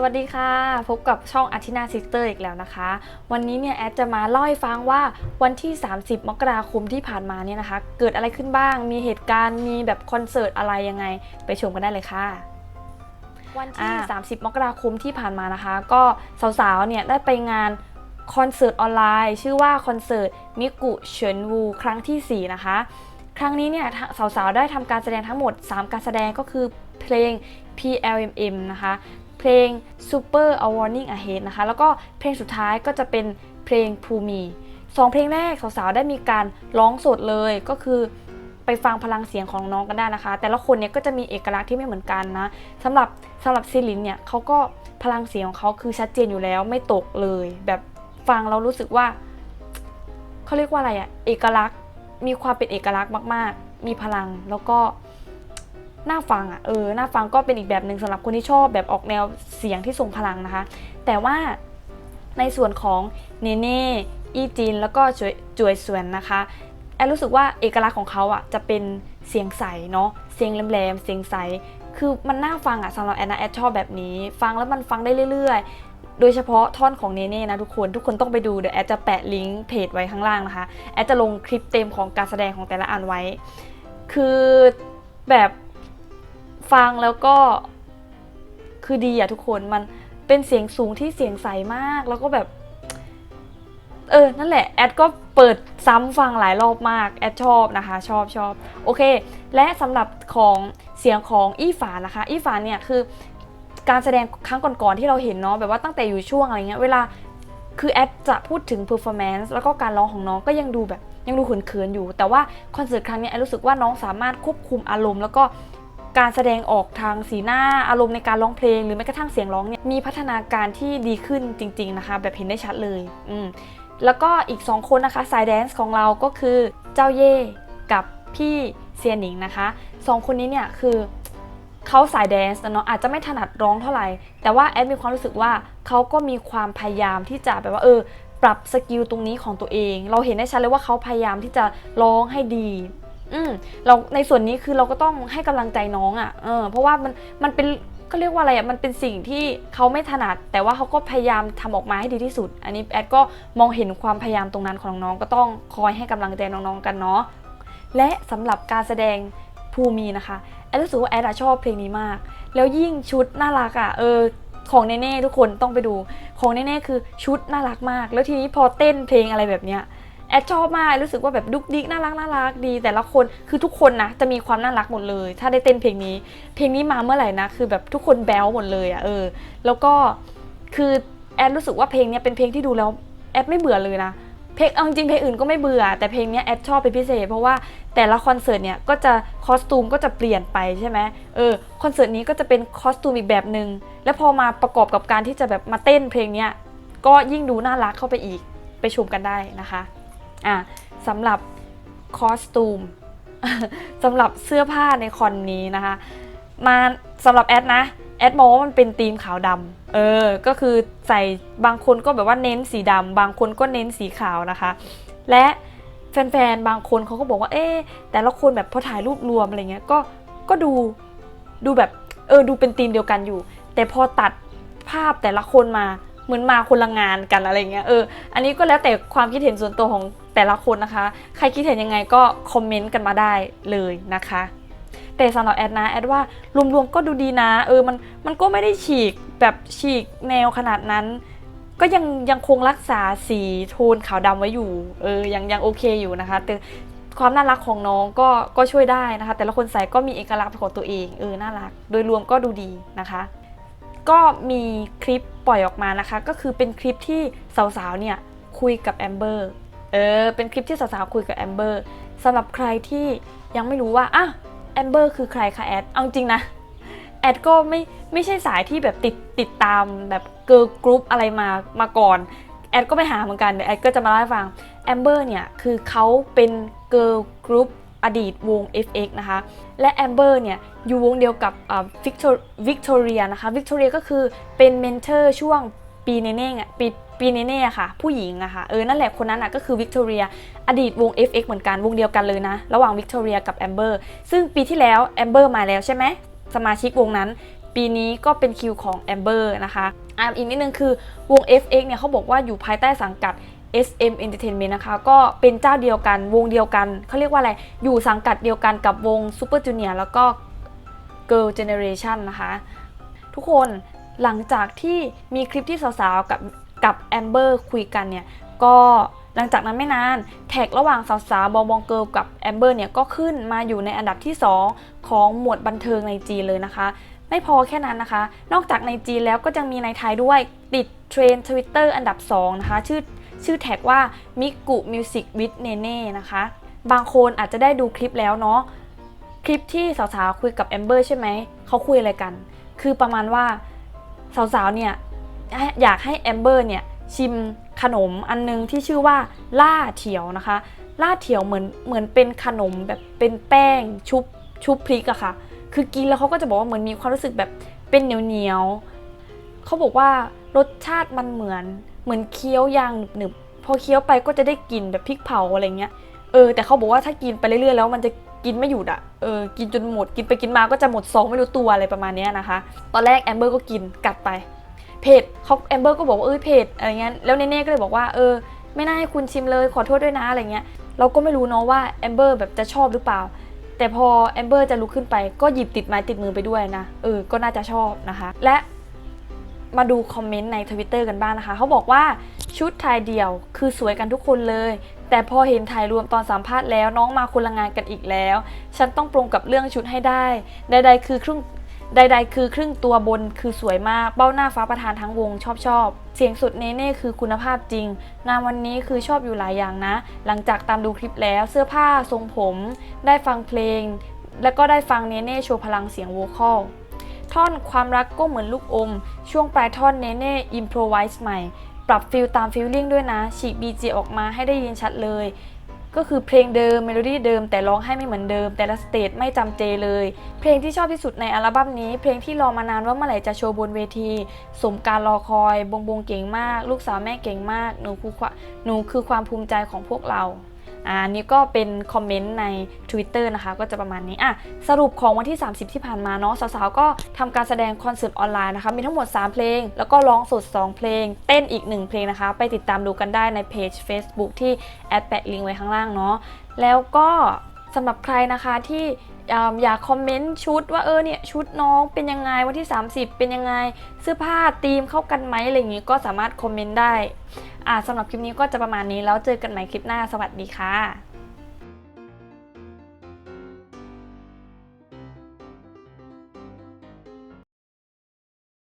สวัสดีค่ะ พบกับช่องอาทินาซิสเตอร์อีกแล้วนะคะ วันนี้เนี่ยแอดจะมาเล่าให้ฟังว่าวันที่ 30 มกราคมที่ผ่านมาเนี่ยนะคะ เกิดอะไรขึ้นบ้าง มีเหตุการณ์มีแบบคอนเสิร์ตอะไรยังไง ไปชมกันได้เลยค่ะวันที่ 30 มกราคมที่ผ่านมานะคะ ก็สาวๆเนี่ยได้ไปงานคอนเสิร์ตออนไลน์ ชื่อว่าคอนเสิร์ตมิกุเฉินวูครั้งทีสี่4 นะคะครั้งนี้เนี่ยสาวๆ ได้ทำการแสดงทั้งหมด 3 การแสดงก็คือเพลง PLMM นะคะ เพลง Super a Warning Ahead นะคะ แล้วก็เพลงสุดท้ายก็จะเป็นเพลงภูมิสองเพลงแรกสาวๆได้มีการร้องสดเลยก็คือไปฟังพลังเสียงของน้องกันได้นะคะ แต่ละคนเนี่ยก็จะมีเอกลักษณ์ที่ไม่เหมือนกันนะสำหรับสำหรับซิลินเนี่ยเขาก็พลังเสียงของเขาคือชัดเจนอยู่แล้วไม่ตกเลย แบบฟังเรารู้สึกว่าเขาเรียกว่าอะไรอะเอกลักษณ์มีความเป็นเอกลักษณ์มาก ๆ มีพลังแล้วก็ น่าฟังอะเออน่าฟังก็เป็นอีกแบบหนึ่งสำหรับคนที่ชอบแบบออกแนวเสียงที่ทรงพลังนะคะ แต่ว่าในส่วนของเนเน่อีจินแล้วก็จวยจวยสวนนะคะแอนรู้สึกว่าเอกลักษณ์ของเขาอะจะเป็นเสียงใสเนาะเสียงแหลมๆเสียงใส คือมันน่าฟังอะสำหรับแอนนะแอนชอบแบบนี้ ฟังแล้วมันฟังได้เรื่อยๆ โดยเฉพาะท่อนของเนเน่นะทุกคนทุกคนต้องไปดูเดี๋ยวแอดจะแปะลิงก์เพจไว้ข้างล่างนะคะ แอดจะลงคลิปเต็มของการแสดงของแต่ละอันไว้ คือแบบ ฟังแล้วก็คือดีอะทุกคนมันเป็นเสียงสูงที่เสียงใสมากแล้วก็แบบ เออ นั่นแหละ แอดก็เปิดซ้ำฟังหลายรอบมาก แอดชอบนะคะ ชอบชอบโอเค และสำหรับของเสียงของอี้ฝานะคะ อี้ฝาเนี่ยคือการแสดงครั้งก่อนๆที่เราเห็นเนาะแบบว่าตั้งแต่อยู่ช่วงอะไรเงี้ยเวลาคือแอดจะพูดถึง performance แล้วก็การร้องของน้องก็ยังดูแบบยังดูเขินๆอยู่ แต่ว่าคอนเสิร์ตครั้งนี้แอดรู้สึกว่าน้องสามารถควบคุมอารมณ์ แล้วก็ การแสดงออกทางสีหน้าอารมณ์ในการร้องเพลง หรือแม้กระทั่งเสียงร้องเนี่ยมีพัฒนาการที่ดีขึ้นจริง ๆนะคะ แบบเห็นได้ชัดเลยอืมแล้วก็อีก 2 คนนะคะสายแดนซ์ของเราก็คือเจ้าเย่กับพี่เซียนหนิงนะคะสองคนนี้เนี่ยคือเขาสายแดนซ์นะเนาะอาจจะไม่ถนัดร้องเท่าไหร่ แต่ว่าแอดมีความรู้สึกว่าเขาก็มีความพยายามที่จะแบบว่าเออปรับสกิลตรงนี้ของตัวเอง เราเห็นได้ชัดเลยว่าเขาพยายามที่จะร้องให้ดี อืมเราในส่วนนี้คือเราก็ต้องให้กำลังใจน้องอะ่ะเออเพราะว่ามันมันเป็นก็เรียกว่าอะไรอะ่ะมันเป็นสิ่งที่เขาไม่ถนัด แต่ว่าเขาก็พยายามทำออกมาให้ดีที่สุด อันนี้แอดก็มองเห็นความพยายามตรงนั้นของน้องก็ต้องคอยให้กำลังใจน้องๆกันเนาะและสำหรับการแสดงภูมินะคะแอดรู้สึกว่าแอดชอบเพลงนี้มาก แล้วยิ่งชุดน่ารักอะ่ะเออของเน่ๆทุกคนต้องไปดู ของเน่ๆคือชุดน่ารักมาก แล้วทีนี้พอเต้นเพลงอะไรแบบเนี้ย แอดชอบมากรู้สึกว่าแบบดุกดิกน่ารักน่ารักดี แต่ละคนคือทุกคนนะจะมีความน่ารักหมดเลย ถ้าได้เต้นเพลงนี้ เพลงนี้มาเมื่อไหร่นะคือแบบทุกคนแบ๊วหมดเลยอะ่ะเออ แล้วก็คือแอดรู้สึกว่าเพลงนี้เป็นเพลงที่ดูแล้วแอดไม่เบื่อเลยนะเพลงเอาจริงเพลงอื่นก็ไม่เบื่อ แต่เพลงนี้แอดชอบเป็นพิเศษ เพราะว่าแต่ละคอนเสิร์ตเนี่ยก็จะคอสตูมก็จะเปลี่ยนไปใช่ไหมเออคอนเสิร์ตนี้ก็จะเป็นคอสตูมอีกแบบหนึง่งแล้วพอมาประกอบกับการที่จะแบบมาเต้นเพลงเนี้ยก็ยิ่งดูน่ารักเข้าไปอีกไปชมกันได้นะคะ อะสำหรับคอสตูมสำหรับเสื้อผ้าในคอนนี้นะคะ มาสำหรับแอดนะ แอดมองว่ามันเป็นธีมขาวดำเออ ก็คือใส่บางคนก็แบบว่าเน้นสีดำบางคนก็เน้นสีขาวนะคะ และแฟนๆ บางคนเขาก็บอกว่า เอ๊แต่ละคนแบบพอถ่ายรูปรวมอะไรเงี้ย ก็ ก็ดู ดูแบบ เออ ดูเป็นธีมเดียวกันอยู่ แต่พอตัดภาพแต่ละคนมา เหมือนมาคนละงานกันอะไรเงี้ย เออ อันนี้ก็แล้วแต่ความคิดเห็นส่วนตัวของ แต่ละคนนะคะ ใครคิดเห็นยังไงก็คอมเมนต์กันมาได้เลยนะคะ แต่สำหรับแอดนะแอดว่ารวมๆก็ดูดีนะ เออมันมันก็ไม่ได้ฉีกแบบฉีกแนวขนาดนั้น ก็ยังยังคงรักษาสีโทนขาวดำไว้อยู่ เออยังยังโอเคอยู่นะคะแต่ความน่ารักของน้องก็ก็ช่วยได้นะคะ แต่ละคนใส่ก็มีเอกลักษณ์ของตัวเองเออน่ารัก โดยรวมก็ดูดีนะคะ ก็มีคลิปปล่อยออกมานะคะ ก็คือเป็นคลิปที่สาวๆเนี่ยคุยกับแอมเบอร์ เออ เป็นคลิปที่สาวๆคุยกับแอมเบอร์สำหรับใครที่ยังไม่รู้ว่าอะแอมเบอร์คือใครคะแอด เอาจริงนะ แอดก็ไม่ไม่ใช่สายที่แบบติดติดตามแบบเกิร์ลกรุ๊ปอะไรมามาก่อน แอดก็ไปหาเหมือนกันเดี๋ยวแอดก็จะมาเล่าให้ฟังแอมเบอร์เนี่ย คือเขาเป็นเกิร์ลกรุ๊ปอดีตวง FX นะคะ และแอมเบอร์เนี่ย อยู่วงเดียวกับวิกตอวิกตอเรียนะคะวิกตอเรียก็คือเป็นเมนเทอร์ช่วงปีเนเน่อะปี ปีเนเน่อะค่ะ ผู้หญิงอะค่ะเออนั่นแหละคนนั้นอะก็คือวิกตอเรียอดีตวง FX เหมือนกันวงเดียวกันเลยนะ ระหว่างวิกตอเรียกับแอมเบอร์ซึ่งปีที่แล้วแอมเบอร์มาแล้วใช่ไหมสมาชิกวงนั้น ปีนี้ก็เป็นคิวของแอมเบอร์นะคะอะอีกนิดนึงคือวง FX เนี่ยเขาบอกว่าอยู่ภายใต้สังกัด SM Entertainment นะคะ ก็เป็นเจ้าเดียวกันวงเดียวกัน เขาเรียกว่าอะไร อยู่สังกัดเดียวกันกับวง Super Junior แล้วก็ Girl Generation นะคะ ทุกคนหลังจากที่มีคลิปที่สาวๆกับ กับแอมเบอร์คุยกันเนี่ยก็หลังจากนั้นไม่นานแท็กระหว่างสาวๆบอมบองเกิลกับแอมเบอร์เนี่ยก็ขึ้นมาอยู่ในอันดับที่ 2 ของหมวดบันเทิงในจีนเลยนะคะ ไม่พอแค่นั้นนะคะ นอกจากในจีนแล้วก็ยังมีในไทยด้วยติดเทรนทวิตเตอร์อันดับ 2 นะคะ ชื่อชื่อแท็กว่ามิกุมิวสิกวิดเนเน่นะคะ บางคนอาจจะได้ดูคลิปแล้วเนาะคลิปที่สาวๆคุยกับแอมเบอร์ใช่ไหมเขาคุยอะไรกัน คือประมาณว่าสาวๆเนี่ย อยากให้แอมเบอร์เนี่ยชิมขนมอันนึงที่ชื่อว่าล่าเถียวนะคะ ล่าเถียวเหมือนเหมือนเป็นขนมแบบเป็นแป้งชุบชุบพริกอะค่ะ คือกินแล้วเขาก็จะบอกว่าเหมือนมีความรู้สึกแบบเป็นเหนียวเหนียวเขาบอกว่ารสชาติมันเหมือนเหมือนเคี้ยวยางหนึบๆพอเคี้ยวไปก็จะได้กลิ่นแบบพริกเผาอะไรเงี้ยเออแต่เขาบอกว่าถ้ากินไปเรื่อยๆแล้วมันจะกินไม่หยุดอะเออกินจนหมดกินไปกินมาก็จะหมดซองไม่รู้ตัวอะไรประมาณนี้นะคะ ตอนแรกแอมเบอร์ก็กินกัดไป เผ็ดเขาแอมเบอร์ก็บอกว่าเออเผ็ดอะไรเงี้ยแล้วเนเน่ก็เลยบอกว่าเออ ไม่น่าให้คุณชิมเลยขอโทษด้วยนะอะไรเงี้ยเราก็ไม่รู้เนาะว่าแอมเบอร์แบบจะชอบหรือเปล่า แต่พอแอมเบอร์จะลุกขึ้นไปก็หยิบติดไม้ติดมือไปด้วยนะเออก็น่าจะชอบนะคะ และมาดูคอมเมนต์ในทวิตเตอร์กันบ้างนะคะเขาบอกว่าชุดถ่ายเดี่ยวคือสวยกันทุกคนเลย แต่พอเห็นถ่ายรวมตอนสัมภาษณ์แล้วน้องมาคนละงานกันอีกแล้ว ฉันต้องปรงกับเรื่องชุดให้ได้ ใดๆคือครึ่ง ใดๆ คือครึ่งตัวบนคือสวยมาก เบ้าหน้าฟ้าประธานทั้งวงชอบชอบ เสียงสุดเนเน่คือคุณภาพจริง งานวันนี้คือชอบอยู่หลายอย่างนะ หลังจากตามดูคลิปแล้วเสื้อผ้าทรงผม ได้ฟังเพลง แล้วก็ได้ฟังเนเน่โชว์พลังเสียงโวคอลท่อนความรักก็เหมือนลูกอม ช่วงปลายท่อนเนเน่อิมโพรไวส์ใหม่ ปรับฟิลตามฟิลลิ่งด้วยนะ ฉีกบีจออกมาให้ได้ยินชัดเลย ก็คือเพลงเดิมเมโลดี้เดิมแต่ร้องให้ไม่เหมือนเดิม แต่ละสเตจไม่จำเจเลย เพลงที่ชอบที่สุดในอัลบั้มนี้ เพลงที่รอมานานว่าเมื่อไหร่จะโชว์บนเวที สมการรอคอย บงบงเก่งมาก ลูกสาวแม่เก่งมากหนูคือความหนูคือความภูมิใจของพวกเรา อันนี้ก็เป็นคอมเมนต์ใน Twitter นะคะ ก็จะประมาณนี้อะสรุปของวันที่ 30 ที่ผ่านมาเนาะสาวๆก็ทำการแสดงคอนเสิร์ตออนไลน์นะคะ มีทั้งหมด 3 เพลง แล้วก็ร้องสด 2 เพลง เต้นอีก 1 เพลงนะคะ ไปติดตามดูกันได้ในเพจ Facebook ที่แอดแปะลิงก์ไว้ข้างล่างเนาะแล้วก็สำหรับใครนะคะที่ อ่าอยากคอมเมนต์ชุดว่าเออเนี่ยชุดน้องเป็นยังไงวันที่ 30 เป็นยังไงเสื้อผ้าธีมเข้ากันไหมอะไรอย่างงี้ก็สามารถคอมเมนต์ได้อ่าสำหรับคลิปนี้ก็จะประมาณนี้แล้วเจอกันใหม่คลิปหน้าสวัสดีค่ะ